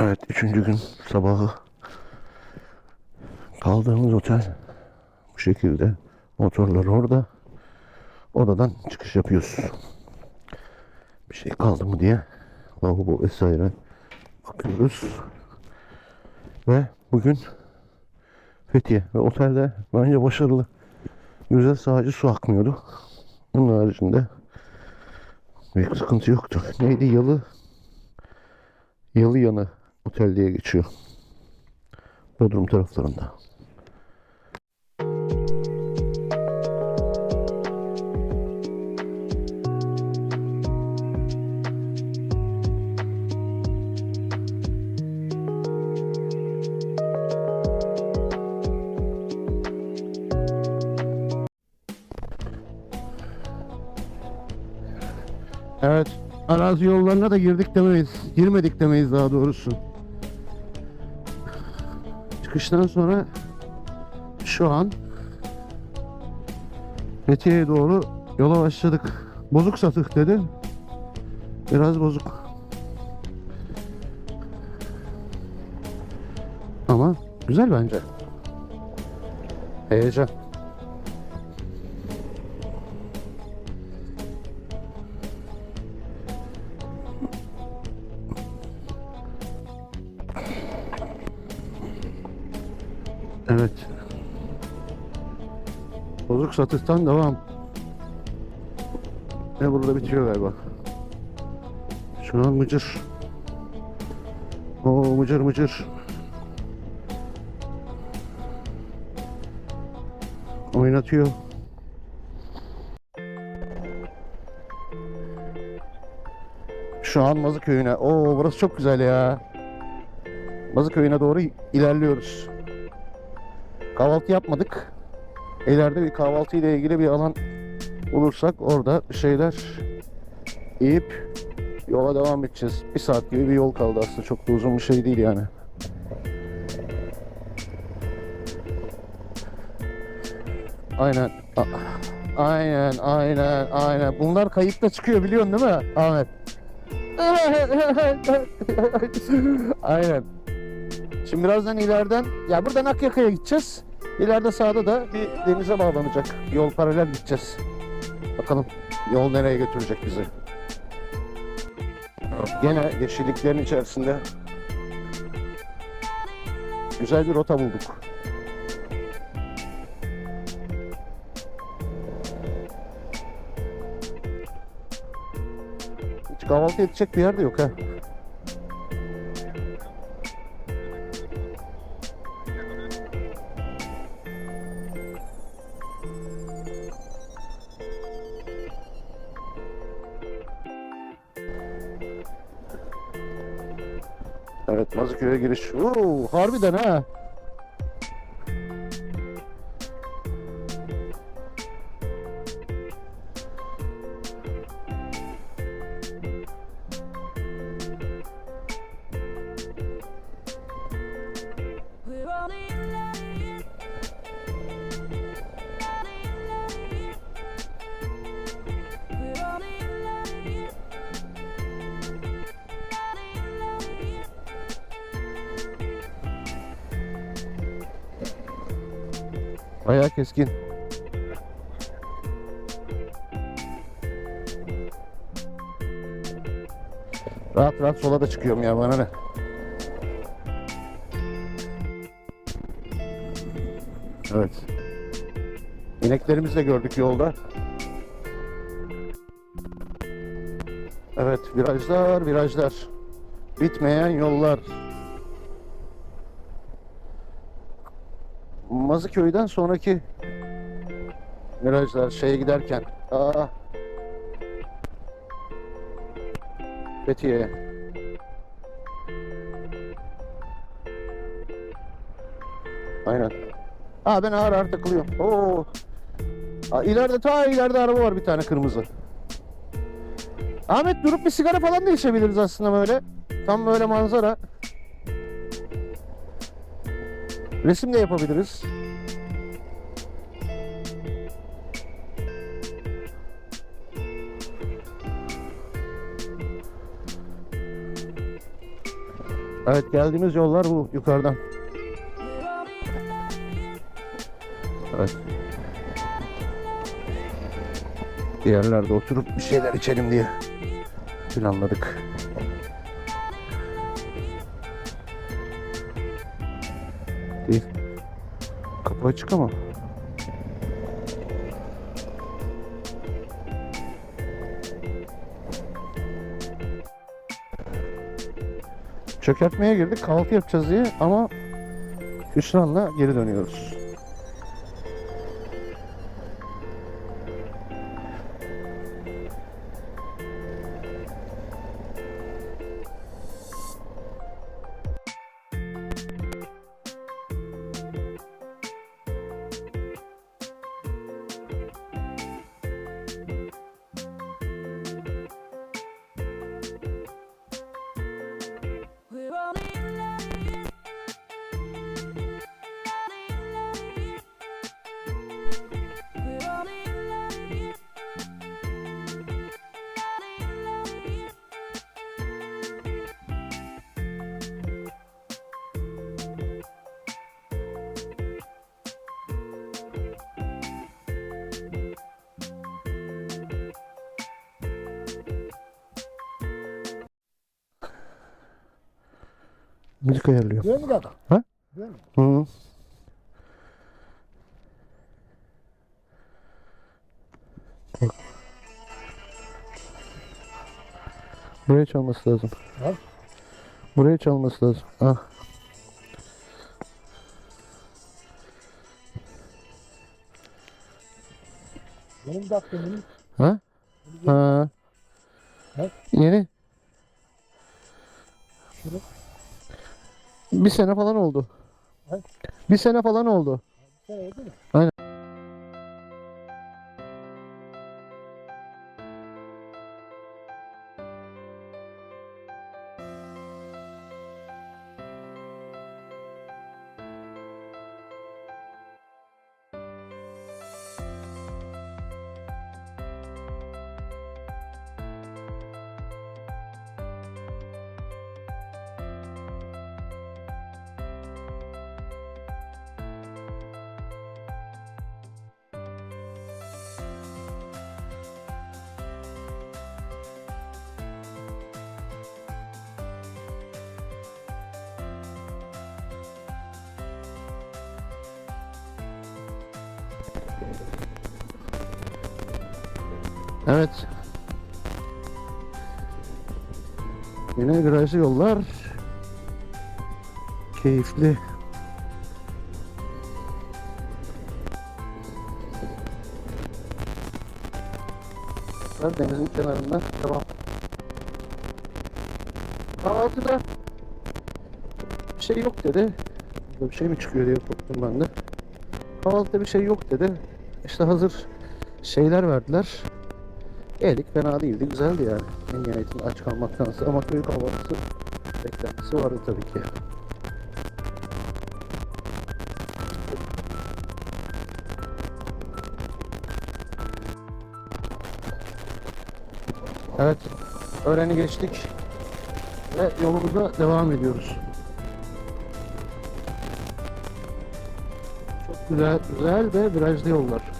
Evet, üçüncü gün sabahı kaldığımız otel bu şekilde. Motorlar orada. Odadan çıkış yapıyoruz. Bir şey kaldı mı diye lavabo vesaire bakıyoruz. Ve bugün Fethiye ve otelde bence başarılı. Güzel sadece su akmıyordu. Bunun haricinde büyük sıkıntı yoktu. Neydi yalı Yalı yanı otel diye geçiyor. Bodrum taraflarında. Evet. Arazi yollarına da girdik demeyiz. Girmedik demeyiz daha doğrusu. Çıkıştan sonra şu an Fethiye'ye doğru yola başladık. Bozuk satık dedi. Biraz bozuk. Ama güzel bence. Heyecan. Evet. Bozuk satıştan devam. Ve burada bitiyor galiba. Şu an mıcır. Oo mıcır mıcır. Oynatıyor. Şu an Mazı köyüne. Oo burası çok güzel ya. Mazı köyüne doğru ilerliyoruz. Kahvaltı yapmadık. İleride bir kahvaltı ile ilgili bir alan bulursak orada şeyler yiyip yola devam edeceğiz. Bir saat gibi bir yol kaldı aslında. Çok da uzun bir şey değil yani. Aynen. Aynen, aynen, aynen. Bunlar kayıtta çıkıyor biliyorsun değil mi Ahmet? aynen. Şimdi birazdan ileriden, ya buradan Akyaka'ya gideceğiz. İleride sağda da bir denize bağlanacak. Yol paralel gideceğiz. Bakalım yol nereye götürecek bizi. Gene yeşilliklerin içerisinde güzel bir rota bulduk. Hiç kahvaltı edecek bir yer de yok ha. Giriş. Oo, harbiden ha. Bayağı keskin. Rahat rahat sola da çıkıyorum ya bana ne. Evet. İneklerimizi de gördük yolda. Evet virajlar virajlar. Bitmeyen yollar. Mazıköy'den sonraki virajlar şeye giderken. Aa. Fethiye'ye. Aynen. Aa ben ağır ağır takılıyorum. Oo. Aa, ileride ta ileride araba var bir tane kırmızı. Ahmet durup bir sigara falan da içebiliriz aslında böyle. Tam böyle manzara. Resim de yapabiliriz. Evet geldiğimiz yollar bu yukarıdan. Evet. Bir yerlerde oturup bir şeyler içelim diye planladık. Değil. Kapı açık ama. Çökertmeye girdik kahvaltı yapacağız diye ama hüsranla geri dönüyoruz. Müzik ayarlıyor. Mi adam? Ha? Mi? Hı. Bak. Buraya çalması lazım. Ha? Buraya çalması lazım. Ah. Benim de benim. Ha? Ha. Ha? Yeni. Şunu. Bir sene falan oldu. Bir sene falan oldu. Sen Evet. Yine virajlı yollar. Keyifli. Denizin kenarında devam. Kahvaltıda bir şey yok dedi. Burada bir şey mi çıkıyor diye korktum ben de. Kahvaltıda bir şey yok dedi. İşte hazır şeyler verdiler. Yedik fena değildi, güzeldi yani. En nihayetinde aç kalmaktansa ama köy kahvaltısı beklentisi vardı tabii ki. Evet, öğreni geçtik ve yolumuza devam ediyoruz. Çok güzel, güzel ve virajlı yollar.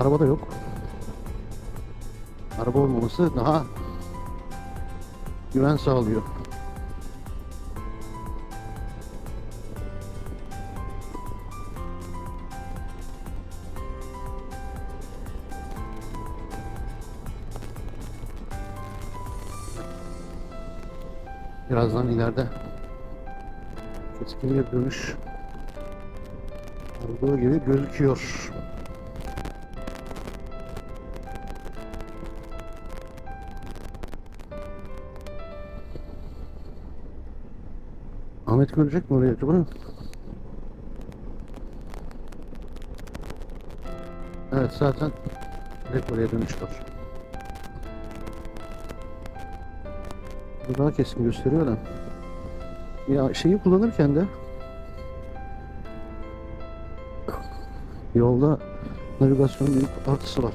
Araba da yok. Araba olmaması daha güven sağlıyor. Birazdan ileride keskin bir dönüş olduğu gibi gözüküyor. Görecek mi orayı acaba? Evet zaten direkt oraya dönüş var. Bu daha kesin gösteriyor da. Ya şeyi kullanırken de yolda navigasyonun büyük artısı var.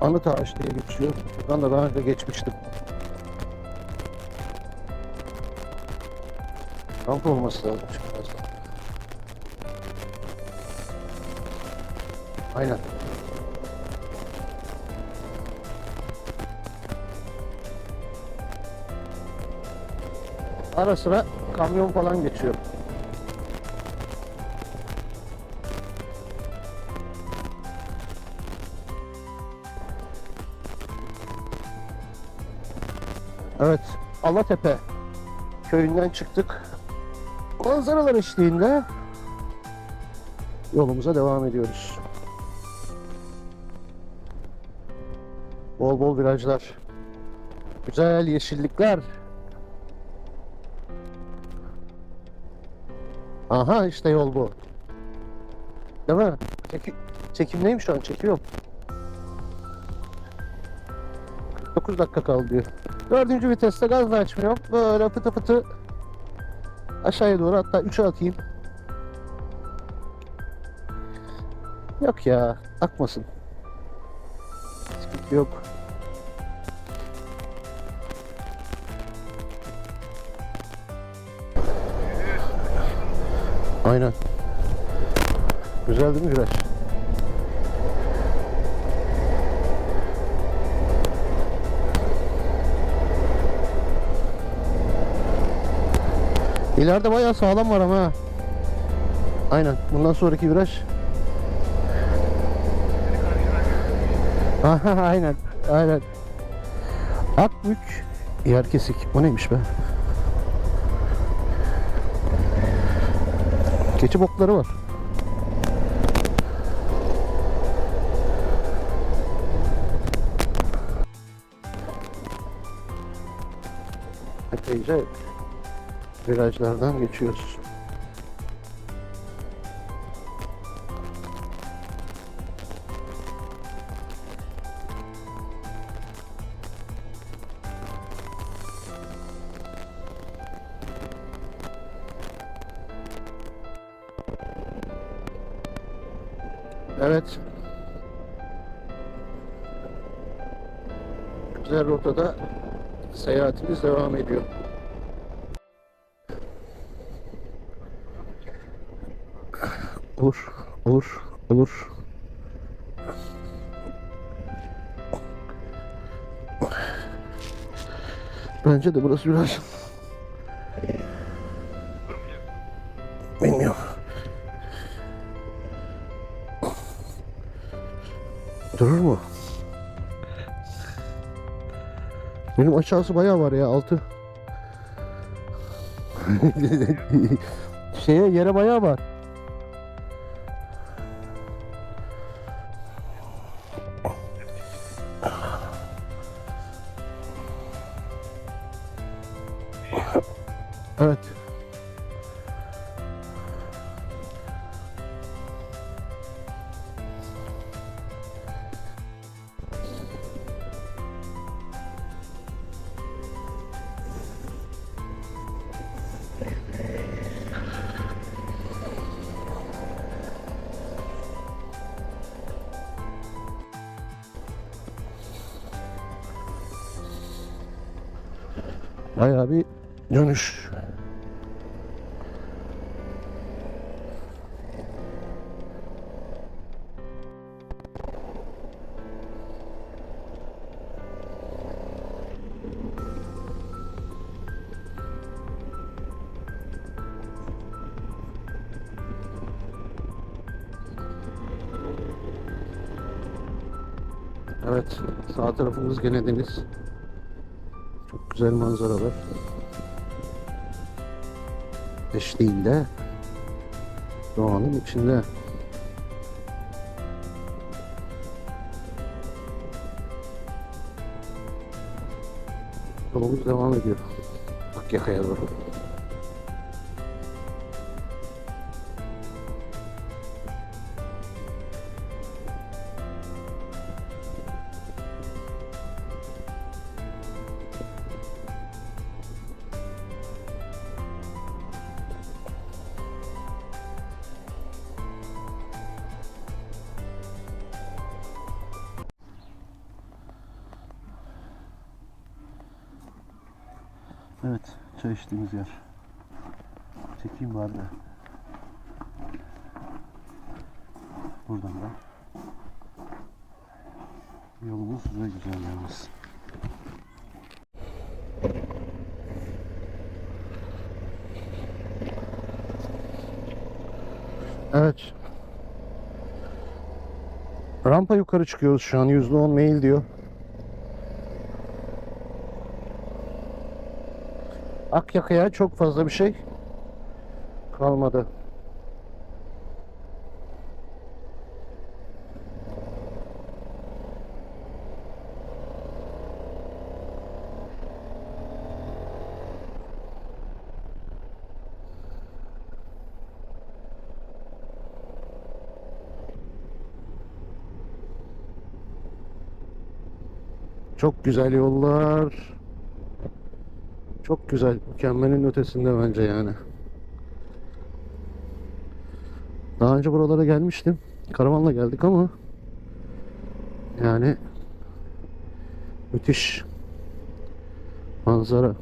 Anıt Ağaç diye geçiyor. Buradan da daha önce geçmiştim. Kamp olması lazım birazdan. Aynen. Ara sıra kamyon falan geçiyor. Evet, Alatepe köyünden çıktık. Manzaralar eşliğinde yolumuza devam ediyoruz. Bol bol virajlar. Güzel yeşillikler. Aha işte yol bu. Değil mi? Çeki, çekimdeyim şu an çekiyorum. 9 dakika kaldı diyor. Dördüncü viteste gaz da açmıyorum. Böyle fıtı fıtı aşağıya doğru hatta 3'e atayım. Yok ya akmasın. Sıkıntı yok. Aynen. Güzel değil mi viraj? İleride bayağı sağlam var ama. Aynen. Bundan sonraki viraj. Aynen. Aynen. Akbük yer kesik. O neymiş be? Keçi bokları var. Epeyce virajlardan geçiyoruz. Evet. Güzel rotada seyahatimiz devam ediyor. Olur, olur, olur. Bence de burası biraz... Bilmiyorum. Durur mu? Benim aşağısı bayağı var ya altı. Şeye yere bayağı var. Evet. Bayağı bir dönüş. Evet, sağ tarafımız gene deniz. Çok güzel manzaralar. Eşliğinde doğanın içinde. Yolumuz devam ediyor. Akyaka'ya doğru. Evet, çay içtiğimiz yer. Çekeyim bari de. Buradan da. Yolumuz ve güzel yalnız. Evet. Rampa yukarı çıkıyoruz şu an. %10 mail diyor. Akyaka'ya çok fazla bir şey kalmadı. Çok güzel yollar. Çok güzel. Mükemmelin ötesinde bence yani. Daha önce buralara gelmiştim. Karavanla geldik ama yani müthiş manzara.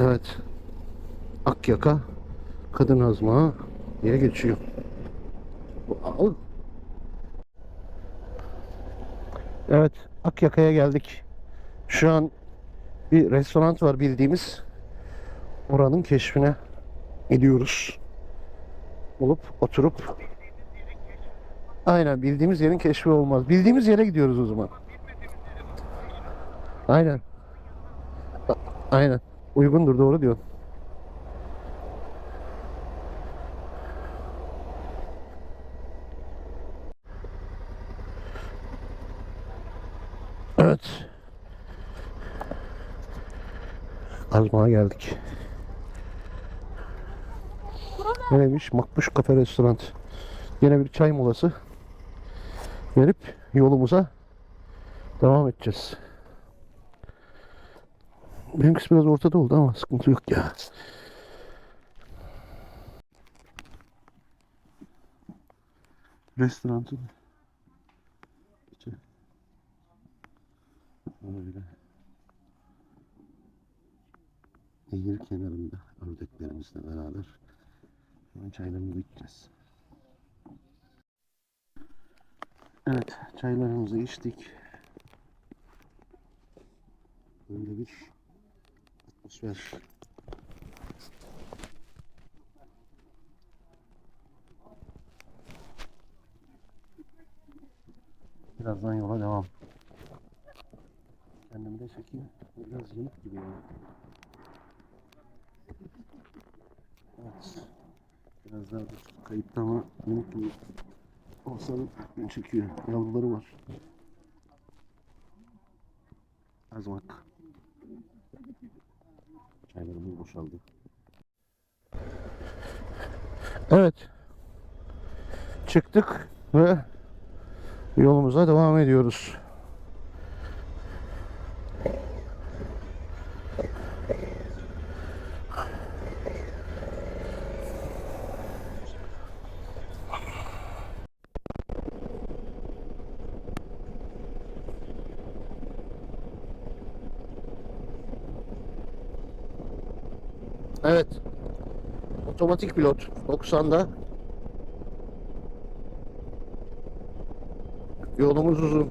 Evet. Akyaka Kadın Azmağı diye geçiyor. Al. Evet, Akyaka'ya geldik. Şu an bir restoran var bildiğimiz. Oranın keşfine gidiyoruz. Olup oturup Aynen bildiğimiz yerin keşfi olmaz. Bildiğimiz yere gidiyoruz o zaman. Aynen. Aynen. Uygundur doğru diyor. Evet. Azmağa geldik. Neymiş? Makbuş Kafe Restoran. Yine bir çay molası verip yolumuza devam edeceğiz. Benimkisi biraz ortada oldu ama sıkıntı yok ya. Restoranın içi. Öyle. Nehir kenarında ördeklerimizle beraber an çaylarımızı içeceğiz. Evet, çaylarımızı içtik. Böyle bir atmosfer. Birazdan yola devam. Kendimi de çekeyim. Biraz yanık gibi. Evet. Biraz daha da kayıpta ama yanık gibi. Olsa çekiyor. Yavruları var. Azmak. Çaylarımız boşaldı. Evet. Çıktık ve yolumuza devam ediyoruz. otomatik pilot 90'da. Yolumuz uzun.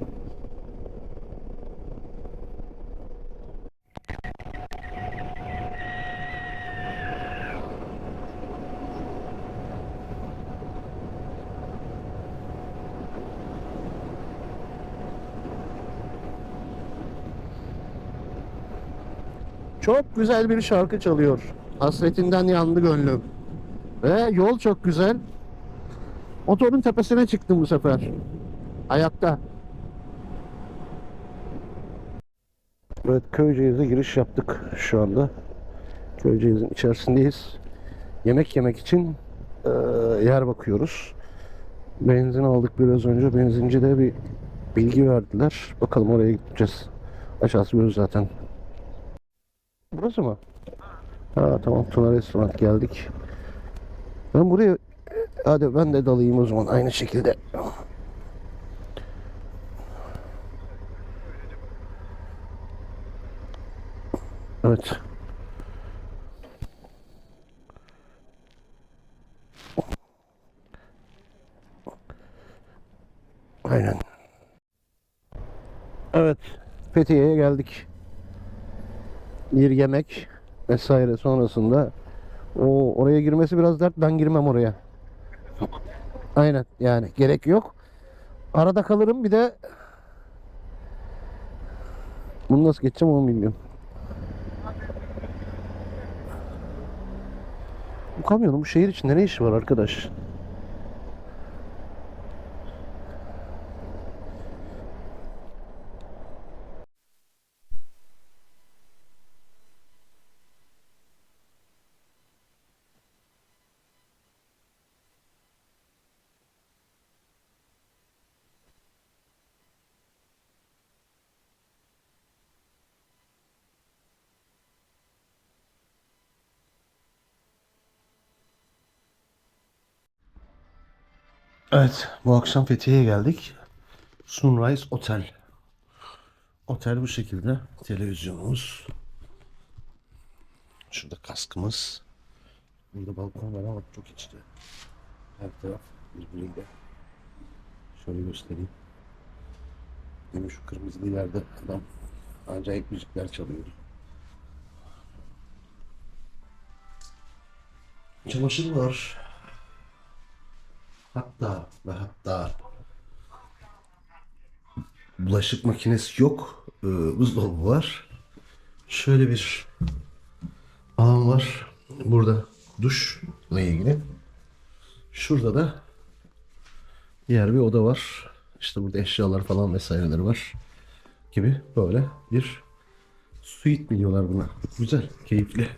Çok güzel bir şarkı çalıyor. Hasretinden yandı gönlüm. Ve yol çok güzel. Motorun tepesine çıktım bu sefer. Ayakta. Evet Köyceğiz'e giriş yaptık şu anda. Köyceğiz'in içerisindeyiz. Yemek yemek için eee, yer bakıyoruz. Benzin aldık biraz önce. Benzincide bir bilgi verdiler. Bakalım oraya gideceğiz. Aşağısı görürüz zaten. Burası mı? Ha tamam Tuna Restoran geldik. Ben buraya hadi ben de dalayım o zaman aynı şekilde. Evet. Aynen. Evet. Fethiye'ye geldik. Bir yemek vesaire sonrasında o oraya girmesi biraz dert. Ben girmem oraya. Aynen yani gerek yok. Arada kalırım bir de bunu nasıl geçeceğim onu bilmiyorum. Bu kamyonun bu şehir içinde ne işi var arkadaş? Evet, bu akşam Fethiye'ye geldik. Sunrise Otel. Otel bu şekilde. Televizyonumuz. Şurada kaskımız. Burada balkon var ama çok içti. Her taraf birbiriyle. Şöyle göstereyim. Demin şu kırmızılı yerde adam acayip müzikler çalıyor. Çamaşır var. Hatta ve hatta bulaşık makinesi yok. Ee, buzdolabı var. Şöyle bir alan var. Burada duşla ilgili. Şurada da diğer bir oda var. İşte burada eşyalar falan vesaireleri var. Gibi böyle bir suite mi diyorlar buna. Güzel, keyifli.